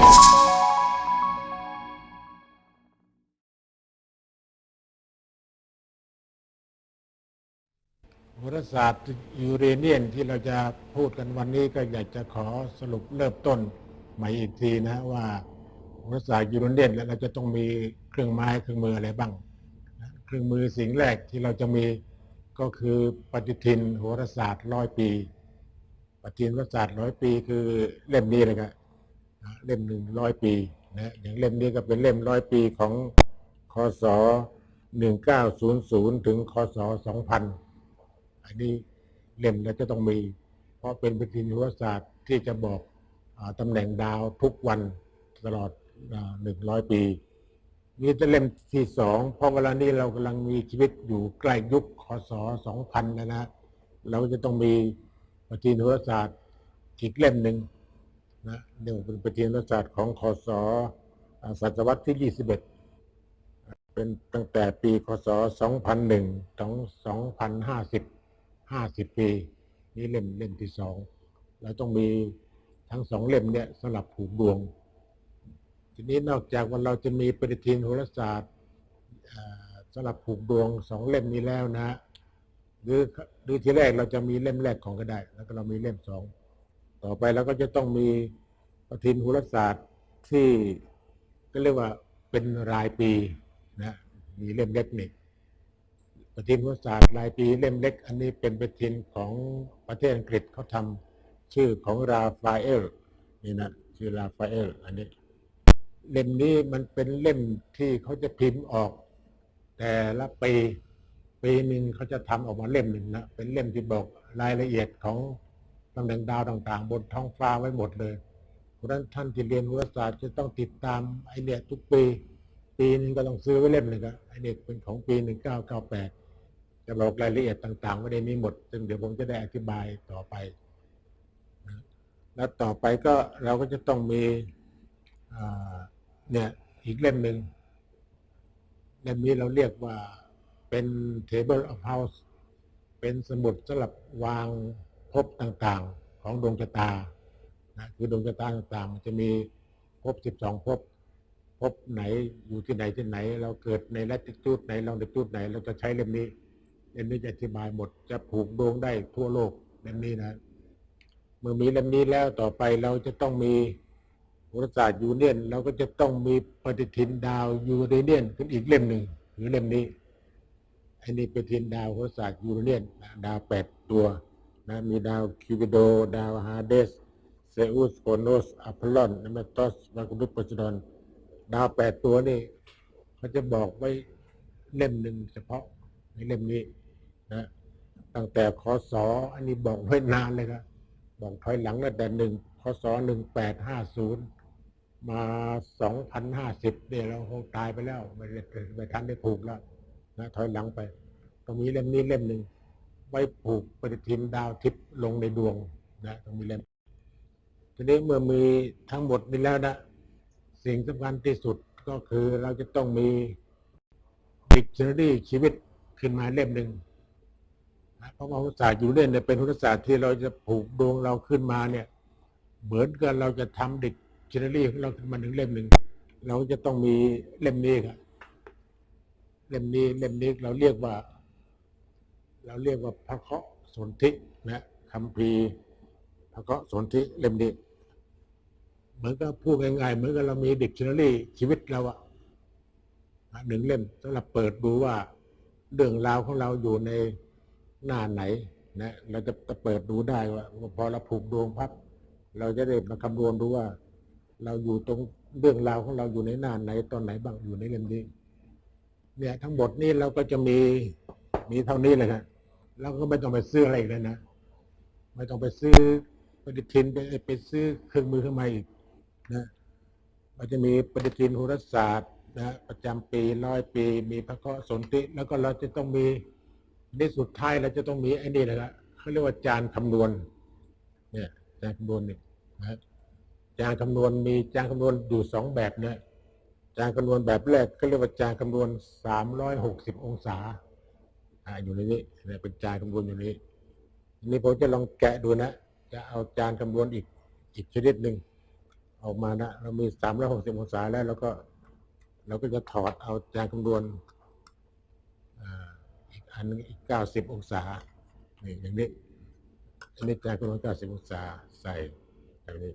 โหราศาสตร์ยูเรเนียนที่เราจะพูดกันวันนี้ก็อยากจะขอสรุปเริ่มต้นใหม่อีกทีนะว่าโหราศาสตร์ยูเรเนียนแล้วเราจะต้องมีเครื่องไม้เครื่องมืออะไรบ้าง เครื่องมือสิ่งแรกที่เราจะมีก็คือปฏิทินโหราศาสตร์ร้อยปี ปฏิทินโหราศาสตร์ร้อยปีคือเล่มนี้เลยครับนะ เล่มหนึ่งร้อยปีนะอย่างเล่มนี้ก็เป็นเล่มร้อยปีของคศ1900 ถึงคศ2000 อันนี้เล่มเราจะต้องมี เพราะเป็นปฏิทินโหราศาสตร์ที่จะบอกอตำแหน่งดาวทุกวันตลอดหนึ่งร้อยปี นี่จะเล่มที่สองเพราะเวลานี้เรากำลังมีชีวิตอยู่ใกล้ยุคคศสองพันนะนะ เราจะต้องมีปฏิทินโหราศาสตร์อีกเล่มหนึ่ง นะเดี๋ยเป็นปฏิทินโหราศาสตร์ของคศอ่าศตวรรษที่ 21 เป็นตั้งแต่ปีคศ 2001 ถึง 2050 50 ปี นี่เล่มเล่มที่สองเราต้องมีทั้งสองเล่มเนี่ยสลับผูกดวง ทีนี้นอกจากว่าเราจะมีปฏิทินโหราศาสตร์สลับผูกดวงสองเล่มนี้แล้วนะหรือหรือทีแรกเราจะมีเล่มแรกของก็ได้ แล้วก็เรามีเล่มสอง ต่อไปเราก็จะต้องมีปฏิทินโหราศาสตร์ที่ก็เรียกว่าเป็นรายปีนะมีเล่มเล็กนี่ปฏิทินโหราศาสตร์รายปีเล่มเล็ก อันนี้เป็นปฏิทินของประเทศอังกฤษเขาทำชื่อของราฟาเอลนี่นะชื่อราฟาเอลอันนี้ เล่มนี้มันเป็นเล่มที่เขาจะพิมพ์ออก แต่ละปีปีหนึ่งเขาจะทำออกมาเล่มหนึ่งนะเป็นเล่มที่บอกรายละเอียดของำแหน่งดาวต่างๆ บนท้องฟ้าไว้หมดเลย เพราะฉะนั้นท่านที่เรียนวิทยาศาสตร์จะต้องติดตามไอเนี่ยทุกปี ปีนึงก็ต้องซื้อไว้เล่มหนึ่งครับไอเนี่ยเป็นของปีหนึ่งเก้าเก้าแปดจะบอกรายละเอียดต่างๆไว้ในนี้หมด ซึ่งเดี๋ยวผมจะได้อธิบายต่อไป แล้วต่อไปก็เราก็จะต้องมีเนี่ยอีกเล่มหนึ่งเล่มนี้เราเรียกว่าเป็น table of house เป็นสมุดสำหรับวาง ภพต่างๆของดวงชะตานะคือดวงชะตาต่างๆมันจะมีภพ12ภพภพไหนอยู่ที่ไหนที่ไหน เราเกิดใน latitude ไหน longitude ไหน เราจะใช้เล่มนี้เล่มนี้จะอธิบายหมดจะผูกดวงได้ทั่วโลกเล่มนี้นะเมื่อมีเล่มนี้แล้วต่อไปเราจะต้องมีโหราศาสตร์ยูเนียนเราก็จะต้องมีปฏิทินดาวยูเรเนียนขึ้นอีกเล่มหนึ่งหรือเล่มนี้อันนี้ปฏิทินดาวโหราศาสตร์ยูเรเนียนดาวแปดตัว นะมีดาวคิวปิโด ดาวฮาเดส เซอุสโคโนสอัพโลอนนเมตอสมาคุนุปโพไซดอนดาวแปดตัวนี่เขาจะบอกไว้เล่มหนึ่งเฉพาะในเล่มนี้นะตั้งแต่คศออันนี้บอกไว้นานเลยครับบอกถอยหลังตั้งแต่หนึ่งพศหนึ่งแปดห้าศูนย์มาสองพันห้าสิบเนี่ยเราคงตายไปแล้วไม่ได้ไม่ทันได้ผูกแล้วนะถอยหลังไปต้องมีเล่มนี้เล่มหนึ่ง ไว้ผูกปฏิทินดาวทิพย์ลงในดวงนะต้องมีเล่มทีนี้เมื่อมีทั้งหมดนี้แล้วนะสิ่งสำคัญที่สุดก็คือเราจะต้องมีดิกชันนารีชีวิตขึ้นมาเล่มหนึ่งนะเพราะว่าพุทธศาสตร์อยู่เล่นเนี่ยเป็นพุทธศาสตร์ที่เราจะผูกดวงเราขึ้นมาเนี่ย เหมือนกับเราจะทำดิกชันนารีของเราขึ้นมาหนึ่งเล่มหนึ่งเราจะต้องมีเล่มนี้ครับเล่มนี้เล่มนี้เราเรียกว่า เราเรียกว่าพระเคราะห์สนธินะคำพีร์พระเคราะห์สนธิเล่มนี้เหมือนกับพูดง่ายๆเหมือนกับเรามีดิกชันนารีชีวิตเราอะหนึ่งเล่มสำหรับเปิดดูว่าเรื่องราวของเราอยู่ในหน้าไหนนะเราจะจะเปิดดูได้ว่า พอเราผูกดวงพับเราจะได้มาคำนวณดูว่า เราอยู่ตรงเรื่องราวของเราอยู่ในหน้าไหนตอนไหนบ้างอยู่ในเล่มนี้ เนี่ยทั้งหมดนี้เราก็จะมีมีเท่านี้เลยครับ เราก็ไม่ต้องไปซื้ออะไรเลยนะ ไม่ต้องไปซื้อปฏิทินไปไปซื้อเครื่องมือเครื่องไม้อีกนะเราจะมีปฏิทินโหราศาสตร์นะประจำปีร้อยปี มีพระเคราะห์สนธิแล้วก็เราจะต้องมีในสุดท้ายเราจะต้องมีไอ้นี่นะครับเขาเรียกว่าจานคำนวณ เนี่ย จานคำนวณเนี่ยนะจานคำนวณมีจานคำนวณอยู่สองแบบเนี่ยจานคำนวณแบบแรกก็เรียกว่าจานคำนวณสามร้อยหกสิบองศา อยู่ในนี้นะเป็นจานคำนวณอยู่นี้นี่ผมจะลองแกะดูนะ จะเอาจานคำนวณอีกอีกชนิดหนึ่งออกมานะเรามีสามร้อยหกสิบองศาแล้วเราก็เราก็จะถอดเอาจานคำนวณอีกอันนึงอีกเก้าสิบองศานี่อย่างนี้อันนี้จานคำนวณเก้าสิบองศาใส่แบบนี้